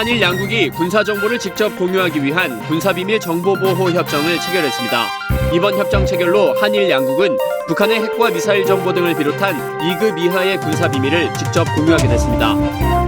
한일 양국이 군사 정보를 직접 공유하기 위한 군사비밀 정보보호 협정을 체결했습니다. 이번 협정 체결로 한일 양국은 북한의 핵과 미사일 정보 등을 비롯한 2급 이하의 군사 비밀을 직접 공유하게 됐습니다.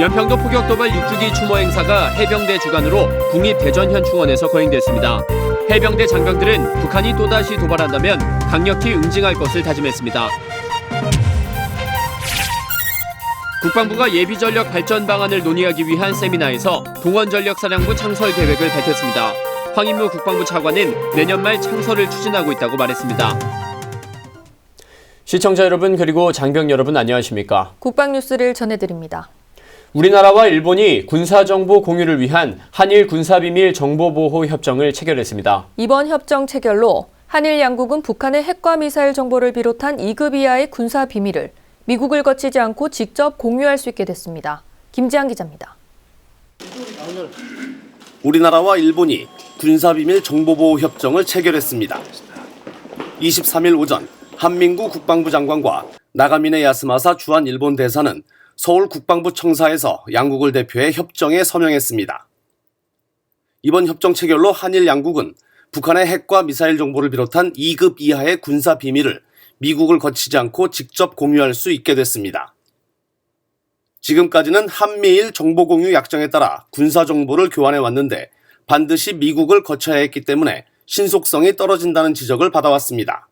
연평도 포격 도발 6주기 추모 행사가 해병대 주관으로 국립대전현충원에서 거행됐습니다. 해병대 장병들은 북한이 또다시 도발한다면 강력히 응징할 것을 다짐했습니다. 국방부가 예비전력 발전 방안을 논의하기 위한 세미나에서 동원전력사령부 창설 계획을 밝혔습니다. 황인무 국방부 차관은 내년 말 창설을 추진하고 있다고 말했습니다. 시청자 여러분 그리고 장병 여러분 안녕하십니까? 국방 뉴스를 전해드립니다. 우리나라와 일본이 군사정보 공유를 위한 한일 군사비밀 정보보호 협정을 체결했습니다. 이번 협정 체결로 한일 양국은 북한의 핵과 미사일 정보를 비롯한 2급 이하의 군사 비밀을 미국을 거치지 않고 직접 공유할 수 있게 됐습니다. 김지한 기자입니다. 우리나라와 일본이 군사비밀 정보보호 협정을 체결했습니다. 23일 오전 한민구 국방부 장관과 나가미네 야스마사 주한 일본 대사는 서울 국방부 청사에서 양국을 대표해 협정에 서명했습니다. 이번 협정 체결로 한일 양국은 북한의 핵과 미사일 정보를 비롯한 2급 이하의 군사 비밀을 미국을 거치지 않고 직접 공유할 수 있게 됐습니다. 지금까지는 한미일 정보 공유 약정에 따라 군사 정보를 교환해 왔는데 반드시 미국을 거쳐야 했기 때문에 신속성이 떨어진다는 지적을 받아왔습니다.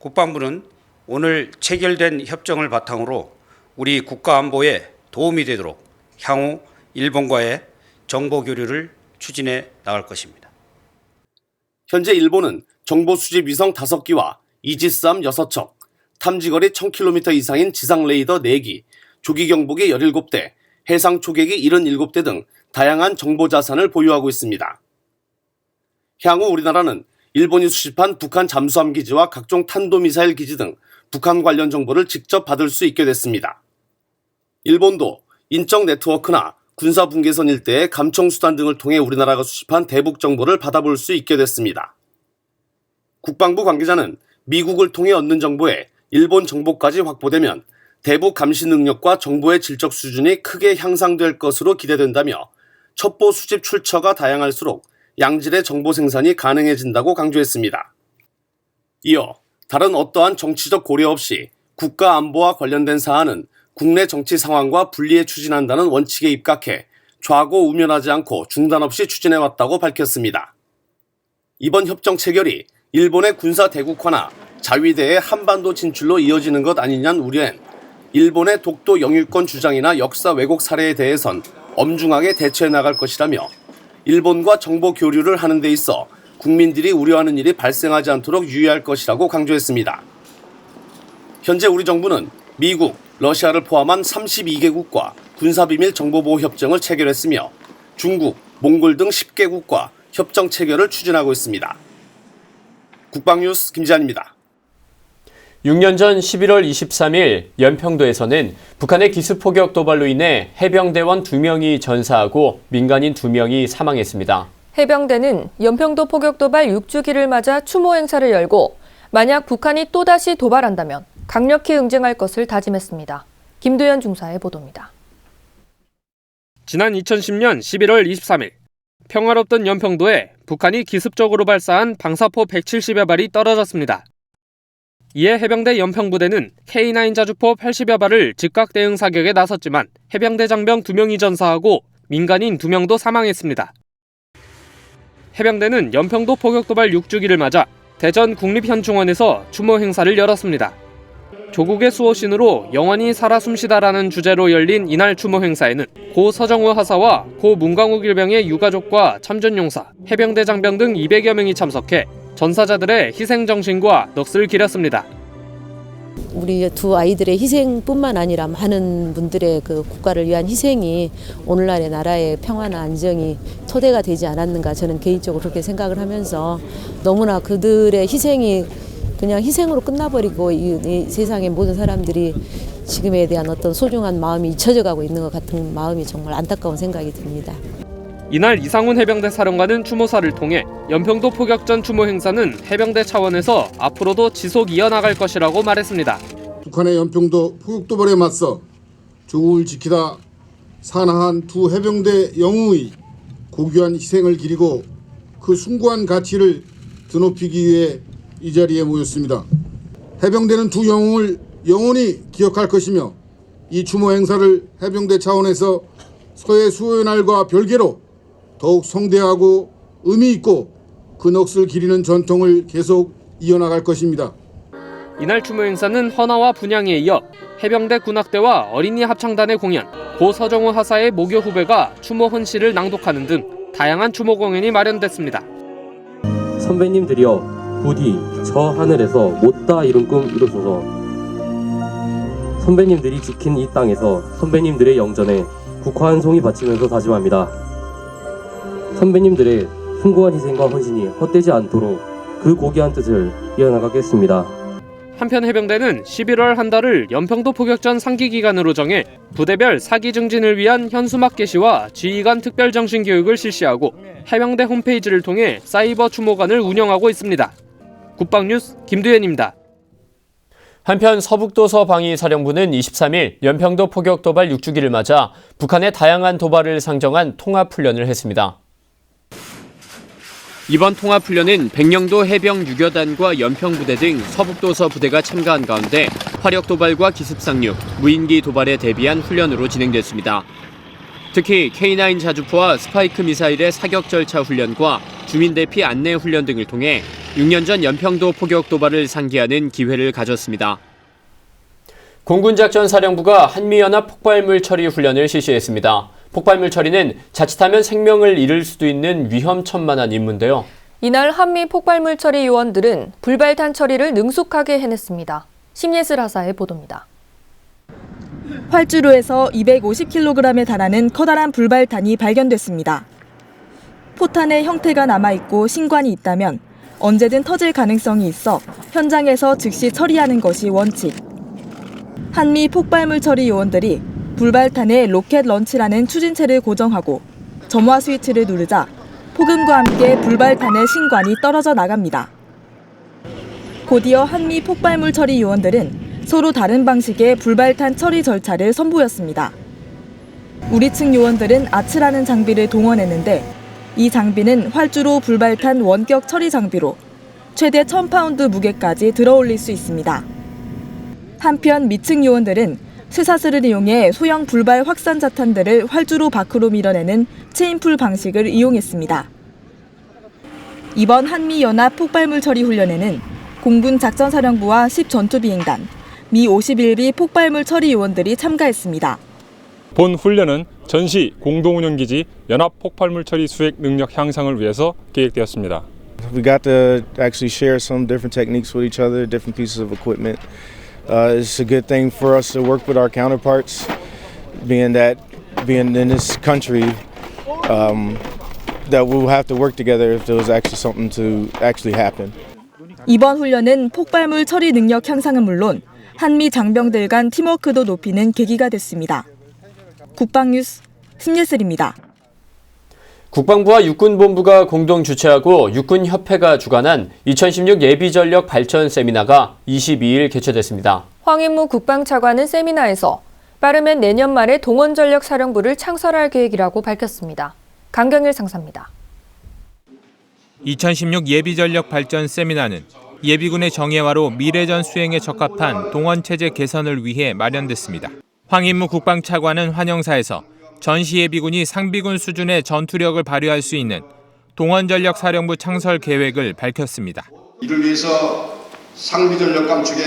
국방부는 오늘 체결된 협정을 바탕으로 우리 국가 안보에 도움이 되도록 향후 일본과의 정보 교류를 추진해 나갈 것입니다. 현재 일본은 정보 수집 위성 5기와 이지스함 6척, 탐지거리 1000km 이상인 지상 레이더 4기, 조기 경보기 17대, 해상 초계기 77대 등 다양한 정보 자산을 보유하고 있습니다. 향후 우리나라는 일본이 수집한 북한 잠수함 기지와 각종 탄도미사일 기지 등 북한 관련 정보를 직접 받을 수 있게 됐습니다. 일본도 인적 네트워크나 군사 분계선 일대의 감청 수단 등을 통해 우리나라가 수집한 대북 정보를 받아볼 수 있게 됐습니다. 국방부 관계자는 미국을 통해 얻는 정보에 일본 정보까지 확보되면 대북 감시 능력과 정보의 질적 수준이 크게 향상될 것으로 기대된다며 첩보 수집 출처가 다양할수록 양질의 정보 생산이 가능해진다고 강조했습니다. 이어 다른 어떠한 정치적 고려 없이 국가 안보와 관련된 사안은 국내 정치 상황과 분리해 추진한다는 원칙에 입각해 좌고 우면하지 않고 중단 없이 추진해 왔다고 밝혔습니다. 이번 협정 체결이 일본의 군사 대국화나 자위대의 한반도 진출로 이어지는 것 아니냐는 우려엔 일본의 독도 영유권 주장이나 역사 왜곡 사례에 대해선 엄중하게 대처해 나갈 것이라며 일본과 정보 교류를 하는 데 있어 국민들이 우려하는 일이 발생하지 않도록 유의할 것이라고 강조했습니다. 현재 우리 정부는 미국, 러시아를 포함한 32개국과 군사비밀 정보보호 협정을 체결했으며 중국, 몽골 등 10개국과 협정 체결을 추진하고 있습니다. 국방뉴스 김지한입니다. 6년 전 11월 23일 연평도에서는 북한의 기습 포격 도발로 인해 해병대원 2명이 전사하고 민간인 2명이 사망했습니다. 해병대는 연평도 포격 도발 6주기를 맞아 추모 행사를 열고 만약 북한이 또다시 도발한다면 강력히 응징할 것을 다짐했습니다. 김도현 중사의 보도입니다. 지난 2010년 11월 23일 평화롭던 연평도에 북한이 기습적으로 발사한 방사포 170여 발이 떨어졌습니다. 이에 해병대 연평부대는 K9 자주포 80여 발을 즉각 대응 사격에 나섰지만 해병대 장병 2명이 전사하고 민간인 2명도 사망했습니다. 해병대는 연평도 포격도발 6주기를 맞아 대전 국립현충원에서 추모 행사를 열었습니다. 조국의 수호신으로 영원히 살아 숨쉬다라는 주제로 열린 이날 추모 행사에는 고 서정우 하사와 고 문광욱 일병의 유가족과 참전용사, 해병대 장병 등 200여 명이 참석해 전사자들의 희생 정신과 넋을 기렸습니다. 우리 두 아이들의 희생뿐만 아니라 많은 분들의 그 국가를 위한 희생이 오늘날의 나라의 평화나 안정이 토대가 되지 않았는가 저는 개인적으로 그렇게 생각을 하면서 너무나 그들의 희생이 그냥 희생으로 끝나버리고 이, 이 세상의 모든 사람들이 지금에 대한 어떤 소중한 마음이 잊혀져 가고 있는 것 같은 마음이 정말 안타까운 생각이 듭니다. 이날 이상훈 해병대 사령관은 추모사를 통해 연평도 포격 전 추모 행사는 해병대 차원에서 앞으로도 지속 이어나갈 것이라고 말했습니다. 북한의 연평도 포격도발에 맞서 조국을 지키다 산하한 두 해병대 영웅의 고귀한 희생을 기리고 그 숭고한 가치를 드높이기 위해 이 자리에 모였습니다. 해병대는 두 영웅을 영원히 기억할 것이며 이 추모 행사를 해병대 차원에서 서해 수호의 날과 별개로 더욱 성대하고 의미 있고 그 넋을 기리는 전통을 계속 이어나갈 것입니다. 이날 추모 행사는 헌화와 분향에 이어 해병대 군악대와 어린이 합창단의 공연, 고 서정우 하사의 모교 후배가 추모 헌시를 낭독하는 등 다양한 추모 공연이 마련됐습니다. 선배님들이여 부디 저 하늘에서 못다 이룬 꿈 이루소서. 선배님들이 지킨 이 땅에서 선배님들의 영전에 국화 한 송이 바치면서 다짐합니다. 선배님들의 숭고한 희생과 헌신이 헛되지 않도록 그 고귀한 뜻을 이어나가겠습니다. 한편 해병대는 11월 한 달을 연평도 포격전 상기 기간으로 정해 부대별 사기 증진을 위한 현수막 게시와 지휘관 특별 정신 교육을 실시하고 해병대 홈페이지를 통해 사이버 추모관을 운영하고 있습니다. 국방뉴스 김두현입니다. 한편 서북도서 방위사령부는 23일 연평도 포격 도발 6주기를 맞아 북한의 다양한 도발을 상정한 통합훈련을 했습니다. 이번 통합훈련은 백령도 해병 유교단과 연평부대 등 서북도서 부대가 참가한 가운데 화력 도발과 기습 상륙, 무인기 도발에 대비한 훈련으로 진행됐습니다. 특히 K9 자주포와 스파이크 미사일의 사격 절차 훈련과 주민 대피 안내 훈련 등을 통해 6년 전 연평도 포격 도발을 상기하는 기회를 가졌습니다. 공군작전사령부가 한미연합 폭발물 처리 훈련을 실시했습니다. 폭발물 처리는 자칫하면 생명을 잃을 수도 있는 위험천만한 임무인데요. 이날 한미 폭발물 처리 요원들은 불발탄 처리를 능숙하게 해냈습니다. 심예슬 하사의 보도입니다. 활주로에서 250kg에 달하는 커다란 불발탄이 발견됐습니다. 포탄의 형태가 남아있고 신관이 있다면 언제든 터질 가능성이 있어 현장에서 즉시 처리하는 것이 원칙. 한미 폭발물 처리 요원들이 불발탄에 로켓 런치라는 추진체를 고정하고 점화 스위치를 누르자 폭음과 함께 불발탄의 신관이 떨어져 나갑니다. 곧이어 한미 폭발물 처리 요원들은 서로 다른 방식의 불발탄 처리 절차를 선보였습니다. 우리 측 요원들은 아츠라는 장비를 동원했는데 이 장비는 활주로 불발탄 원격 처리 장비로 최대 1000파운드 무게까지 들어올릴 수 있습니다. 한편 미측 요원들은 쇠사슬을 이용해 소형 불발 확산 자탄들을 활주로 밖으로 밀어내는 체인풀 방식을 이용했습니다. 이번 한미연합 폭발물 처리 훈련에는 공군 작전사령부와 10전투비행단, 미 51비 폭발물 처리 요원들이 참가했습니다. 본 훈련은 전시 공동운영기지 연합 폭발물 처리 수행 능력 향상을 위해서 계획되었습니다. We got to actually share some different techniques with each other, different pieces of equipment. Uh, it's a good thing for us to work with our counterparts, being that being in this country, um, that we'll have to work together if there was actually something to actually happen. 이번 훈련은 폭발물 처리 능력 향상은 물론 한미 장병들 간 팀워크도 높이는 계기가 됐습니다. 국방뉴스 신예슬입니다. 국방부와 육군본부가 공동 주최하고 육군협회가 주관한 2016 예비전력 발전 세미나가 22일 개최됐습니다. 황인무 국방차관은 세미나에서 빠르면 내년 말에 동원전력 사령부를 창설할 계획이라고 밝혔습니다. 강경일 상사입니다. 2016 예비전력 발전 세미나는 예비군의 정예화로 미래전 수행에 적합한 동원체제 개선을 위해 마련됐습니다. 황인무 국방차관은 환영사에서 전시 예비군이 상비군 수준의 전투력을 발휘할 수 있는 동원전력 사령부 창설 계획을 밝혔습니다. 이를 위해서 상비전력 감축에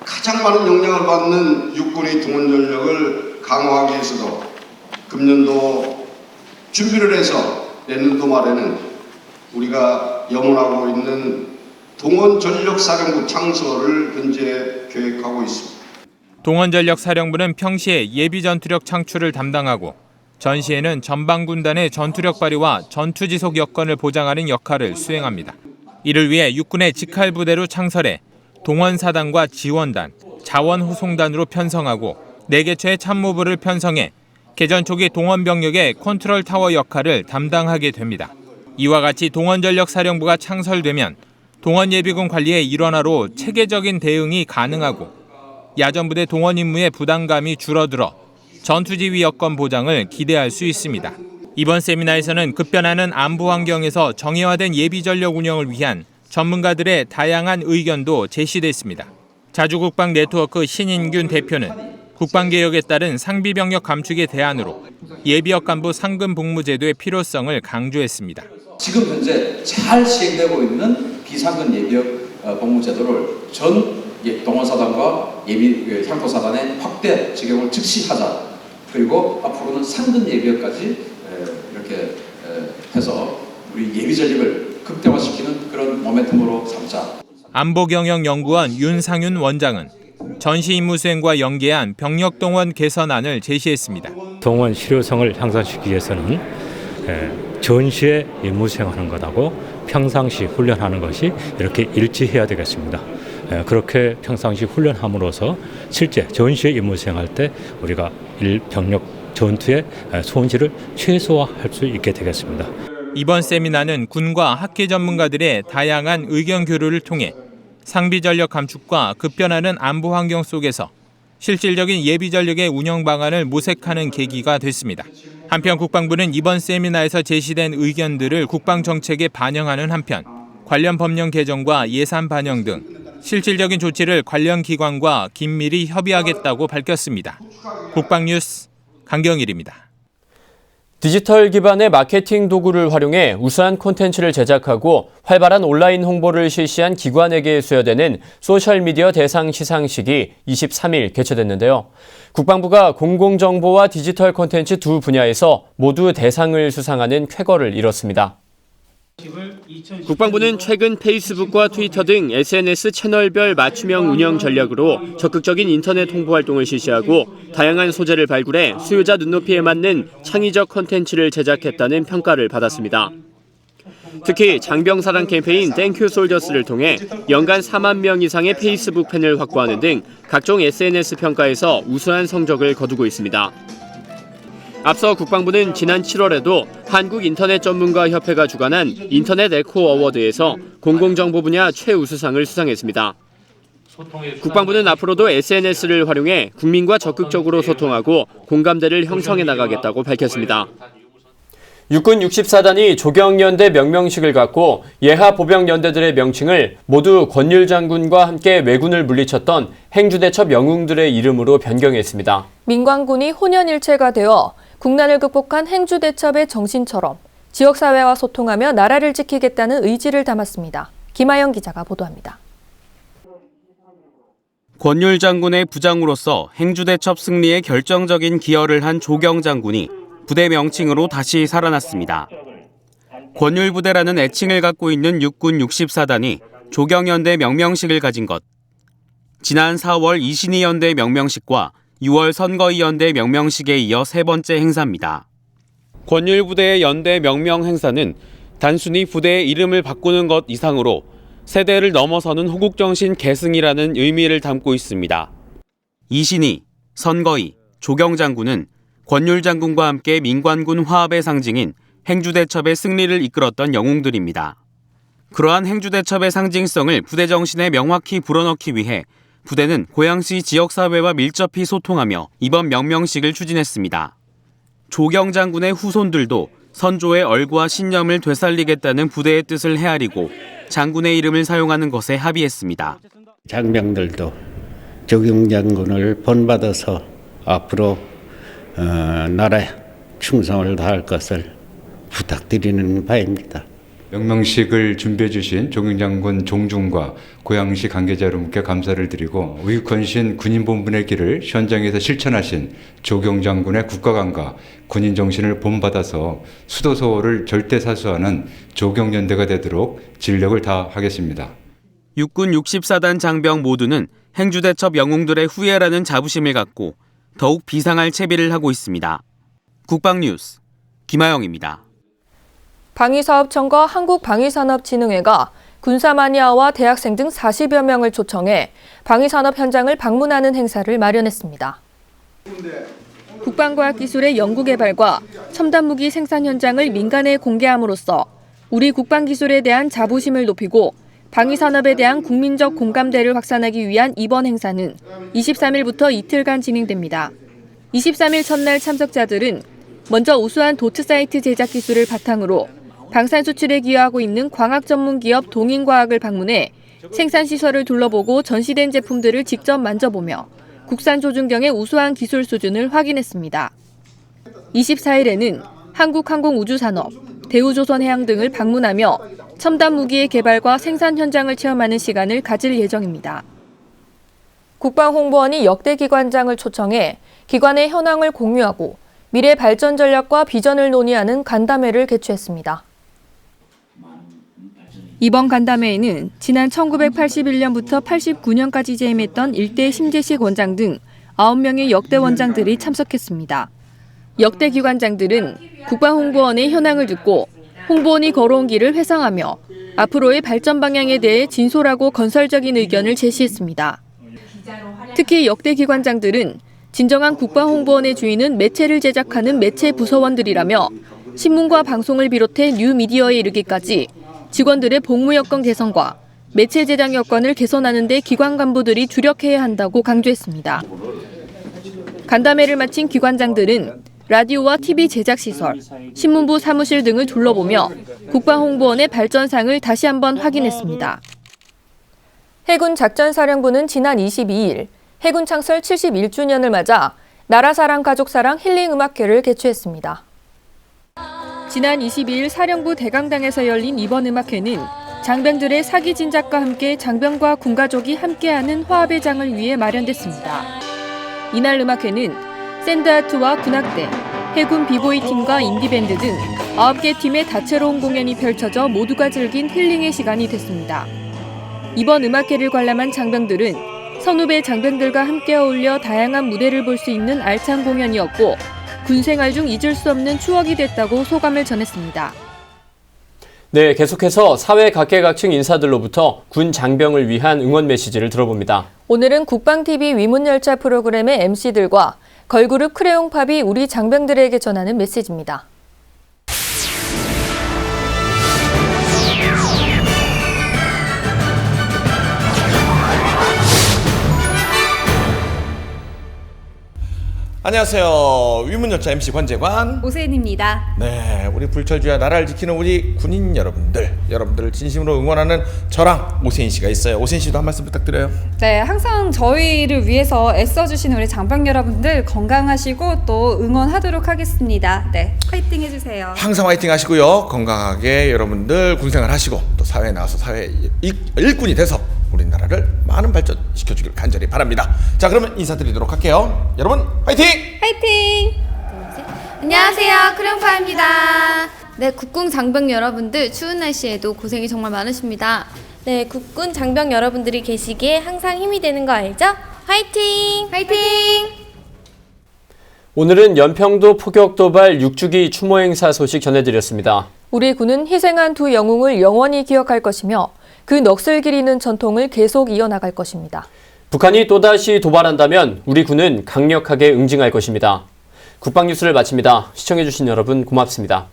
가장 많은 영향을 받는 육군의 동원전력을 강화하기 위해서도 금년도 준비를 해서 내년도 말에는 우리가 염원하고 있는 동원전력사령부 창설을 현재 계획하고 있습니다. 동원전력 사령부는 평시에 예비 전투력 창출을 담당하고 전시에는 전방군단의 전투력 발휘와 전투 지속 여건을 보장하는 역할을 수행합니다. 이를 위해 육군의 직할 부대로 창설해 동원사단과 지원단, 자원후송단으로 편성하고 4개처의 참모부를 편성해 개전 초기 동원 병력의 컨트롤 타워 역할을 담당하게 됩니다. 이와 같이 동원전력사령부가 창설되면 동원 예비군 관리의 일원화로 체계적인 대응이 가능하고 야전부대 동원 임무의 부담감이 줄어들어 전투지휘 여건 보장을 기대할 수 있습니다. 이번 세미나에서는 급변하는 안보 환경에서 정예화된 예비 전력 운영을 위한 전문가들의 다양한 의견도 제시됐습니다. 자주국방 네트워크 신인균 대표는 국방개혁에 따른 상비병력 감축의 대안으로 예비역 간부 상금 복무 제도의 필요성을 강조했습니다. 지금 현재 잘 시행되고 있는 비상근 예비역 어, 복무제도를 전 예- 동원사단과 예비 그 향토사단의 확대 적용을 즉시 하자. 그리고 앞으로는 상근 예비역까지 에, 이렇게 에, 해서 우리 예비 전력을 극대화시키는 그런 모멘텀으로 삼자. 안보경영연구원 윤상윤 원장은 전시 임무 수행과 연계한 병력 동원 개선안을 제시했습니다. 동원 실효성을 향상시키기 위해서는 에, 전시에 임무 수행하는 것하고 평상시 훈련하는 것이 이렇게 일치해야 되겠습니다. 에, 그렇게 평상시 훈련함으로써 실제 전시에 임무 수행할 때 우리가 일 병력 전투의 에, 손실을 최소화할 수 있게 되겠습니다. 이번 세미나는 군과 학계 전문가들의 다양한 의견 교류를 통해 상비 전력 감축과 급변하는 안보 환경 속에서 실질적인 예비 전력의 운영 방안을 모색하는 계기가 됐습니다. 한편 국방부는 이번 세미나에서 제시된 의견들을 국방 정책에 반영하는 한편 관련 법령 개정과 예산 반영 등 실질적인 조치를 관련 기관과 긴밀히 협의하겠다고 밝혔습니다. 국방뉴스 강경일입니다. 디지털 기반의 마케팅 도구를 활용해 우수한 콘텐츠를 제작하고 활발한 온라인 홍보를 실시한 기관에게 수여되는 소셜미디어 대상 시상식이 23일 개최됐는데요. 국방부가 공공정보와 디지털 콘텐츠 두 분야에서 모두 대상을 수상하는 쾌거를 이뤘습니다. 국방부는 최근 페이스북과 트위터 등 SNS 채널별 맞춤형 운영 전략으로 적극적인 인터넷 홍보 활동을 실시하고 다양한 소재를 발굴해 수요자 눈높이에 맞는 창의적 콘텐츠를 제작했다는 평가를 받았습니다. 특히 장병사랑 캠페인 땡큐 솔저스를 통해 연간 4만 명 이상의 페이스북 팬을 확보하는 등 각종 SNS 평가에서 우수한 성적을 거두고 있습니다. 앞서 국방부는 지난 7월에도 한국인터넷전문가협회가 주관한 인터넷 에코 어워드에서 공공정보 분야 최우수상을 수상했습니다. 국방부는 앞으로도 SNS를 활용해 국민과 적극적으로 소통하고 공감대를 형성해 나가겠다고 밝혔습니다. 육군 64단이 조경연대 명명식을 갖고 예하 보병연대들의 명칭을 모두 권율 장군과 함께 왜군을 물리쳤던 행주대첩 영웅들의 이름으로 변경했습니다. 민관군이 혼연일체가 되어 국난을 극복한 행주 대첩의 정신처럼 지역사회와 소통하며 나라를 지키겠다는 의지를 담았습니다. 김하영 기자가 보도합니다. 권율 장군의 부장으로서 행주대첩 승리에 결정적인 기여를 한 조경 장군이 부대 명칭으로 다시 살아났습니다. 권율 부대라는 애칭을 갖고 있는 육군 64단이 조경연대 명명식을 가진 것. 지난 4월 이신희 연대 명명식과 6월 선거위 연대 명명식에 이어 세 번째 행사입니다. 권율 부대의 연대 명명 행사는 단순히 부대의 이름을 바꾸는 것 이상으로 세대를 넘어서는 호국정신 계승이라는 의미를 담고 있습니다. 이신희, 선거위, 조경 장군은 권율 장군과 함께 민관군 화합의 상징인 행주대첩의 승리를 이끌었던 영웅들입니다. 그러한 행주대첩의 상징성을 부대 정신에 명확히 불어넣기 위해 부대는 고양시 지역사회와 밀접히 소통하며 이번 명명식을 추진했습니다. 조경 장군의 후손들도 선조의 얼과 신념을 되살리겠다는 부대의 뜻을 헤아리고 장군의 이름을 사용하는 것에 합의했습니다. 장병들도 조경 장군을 본받아서 앞으로 어, 나라에 충성을 다할 것을 부탁드리는 바입니다. 명명식을 준비해 주신 조경장군 종중과 고양시 관계자 여러분께 감사를 드리고 의권신 군인본분의 길을 현장에서 실천하신 조경장군의 국가관과 군인 정신을 본받아서 수도서를 절대사수하는 조경연대가 되도록 진력을 다하겠습니다. 육군 64단 장병 모두는 행주대첩 영웅들의 후예라는 자부심을 갖고 더욱 비상할 채비를 하고 있습니다. 국방뉴스 김하영입니다. 방위사업청과 한국방위산업진흥회가 군사 마니아와 대학생 등 40여 명을 초청해 방위산업 현장을 방문하는 행사를 마련했습니다. 국방과학기술의 연구개발과 첨단 무기 생산 현장을 민간에 공개함으로써 우리 국방기술에 대한 자부심을 높이고 방위산업에 대한 국민적 공감대를 확산하기 위한 이번 행사는 23일부터 이틀간 진행됩니다. 23일 첫날 참석자들은 먼저 우수한 도트 사이트 제작 기술을 바탕으로 방산 수출에 기여하고 있는 광학 전문 기업 동인과학을 방문해 생산 시설을 둘러보고 전시된 제품들을 직접 만져보며 국산 조준경의 우수한 기술 수준을 확인했습니다. 24일에는 한국항공우주산업, 대우조선해양 등을 방문하며 첨단 무기의 개발과 생산 현장을 체험하는 시간을 가질 예정입니다. 국방홍보원이 역대 기관장을 초청해 기관의 현황을 공유하고 미래 발전 전략과 비전을 논의하는 간담회를 개최했습니다. 이번 간담회에는 지난 1981년부터 89년까지 재임했던 일대 심재식 원장 등 9명의 역대 원장들이 참석했습니다. 역대 기관장들은 국방홍보원의 현황을 듣고 홍보원이 걸어온 길을 회상하며 앞으로의 발전 방향에 대해 진솔하고 건설적인 의견을 제시했습니다. 특히 역대 기관장들은 진정한 국방홍보원의 주인은 매체를 제작하는 매체 부서원들이라며 신문과 방송을 비롯해 뉴미디어에 이르기까지 직원들의 복무 여건 개선과 매체 제작 여건을 개선하는 데 기관 간부들이 주력해야 한다고 강조했습니다. 간담회를 마친 기관장들은 라디오와 TV 제작 시설, 신문부 사무실 등을 둘러보며 국방홍보원의 발전상을 다시 한번 확인했습니다. 해군 작전사령부는 지난 22일 해군 창설 71주년을 맞아 나라사랑 가족사랑 힐링음악회를 개최했습니다. 지난 22일 사령부 대강당에서 열린 이번 음악회는 장병들의 사기 진작과 함께 장병과 군가족이 함께하는 화합의 장을 위해 마련됐습니다. 이날 음악회는 샌드아트와 군악대, 해군 비보이 팀과 인디밴드 등 9개 팀의 다채로운 공연이 펼쳐져 모두가 즐긴 힐링의 시간이 됐습니다. 이번 음악회를 관람한 장병들은 선후배 장병들과 함께 어울려 다양한 무대를 볼 수 있는 알찬 공연이었고 군 생활 중 잊을 수 없는 추억이 됐다고 소감을 전했습니다. 네, 계속해서 사회 각계각층 인사들로부터 군 장병을 위한 응원 메시지를 들어봅니다. 오늘은 국방TV 위문열차 프로그램의 MC들과 걸그룹 크레용팝이 우리 장병들에게 전하는 메시지입니다. 안녕하세요. 위문열차 MC 권재관. 오세인입니다. 네, 우리 불철주야 나라를 지키는 우리 군인 여러분들, 여러분들을 진심으로 응원하는 저랑 오세인 씨가 있어요. 오세인 씨도 한 말씀 부탁드려요. 네, 항상 저희를 위해서 애써주시는 우리 장병 여러분들 건강하시고 또 응원하도록 하겠습니다. 네, 화이팅 해주세요. 항상 화이팅 하시고요. 건강하게 여러분들 군생활 하시고 또 사회에 나와서 사회 일, 일꾼이 돼서 우리나라를 많은 발전시켜 주길 간절히 바랍니다. 자, 그러면 인사드리도록 할게요. 여러분, 화이팅! 화이팅! 안녕하세요. 크레용파입니다. 네, 국군 장병 여러분들 추운 날씨에도 고생이 정말 많으십니다. 네, 국군 장병 여러분들이 계시기에 항상 힘이 되는 거 알죠? 화이팅! 화이팅! 오늘은 연평도 포격 도발 6주기 추모 행사 소식 전해드렸습니다. 우리 군은 희생한 두 영웅을 영원히 기억할 것이며 그 넋을 기리는 전통을 계속 이어나갈 것입니다. 북한이 또다시 도발한다면 우리 군은 강력하게 응징할 것입니다. 국방뉴스를 마칩니다. 시청해주신 여러분 고맙습니다.